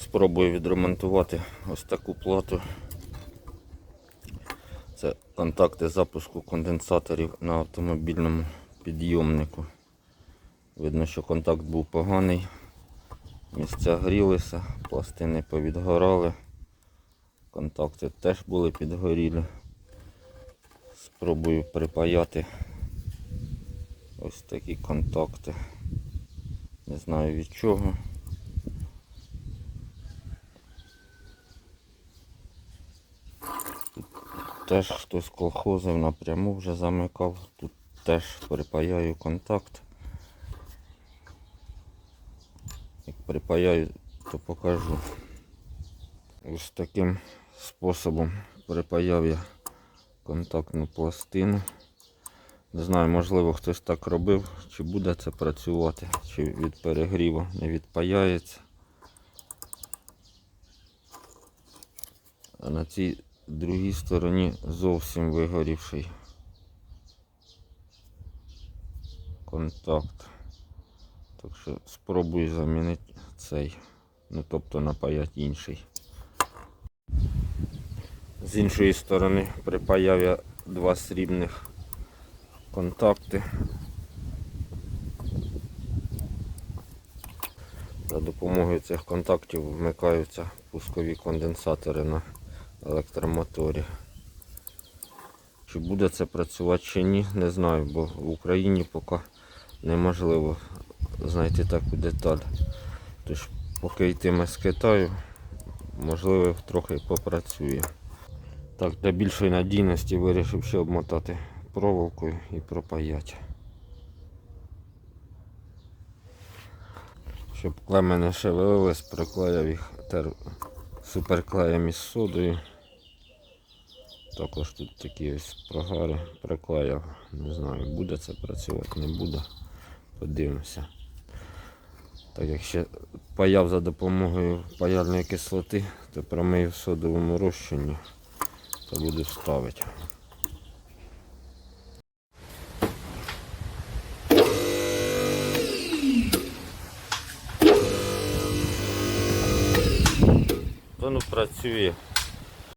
Спробую відремонтувати ось таку плату. Це контакти запуску конденсаторів на автомобільному підйомнику. Видно, що контакт був поганий. Місця грілися, пластини повідгорали. Контакти теж були підгорілі. Спробую припаяти ось такі контакти. Не знаю від чого. Теж хтось колхозив напряму вже замикав. Тут теж припаяю контакт. Як припаяю, то покажу. Ось таким способом припаяв я контактну пластину. Не знаю, можливо хтось так робив, чи буде це працювати, чи від перегріву не відпаяється. А на цій другій стороні зовсім вигорівший контакт. Так що спробую замінити цей. Ну тобто напаяти інший. З іншої сторони припаяв я два срібних контакти. За допомогою цих контактів вмикаються пускові конденсатори на електромоторі. Чи буде це працювати чи ні, не знаю, бо в Україні поки неможливо знайти таку деталь. Тож поки йтиме з Китаю, можливо трохи попрацює. Так, для більшої надійності вирішив ще обмотати проволокою і пропаяти. Щоб клеми не шевелились, приклеїв їх тер... суперклеєм із содою. Також тут такі ось прогари приклеїв. Не знаю, буде це працювати, не буде. Подивимося. Так як ще паяв за допомогою паяльної кислоти, то промию в содовому розчині та буду ставити. Воно працює.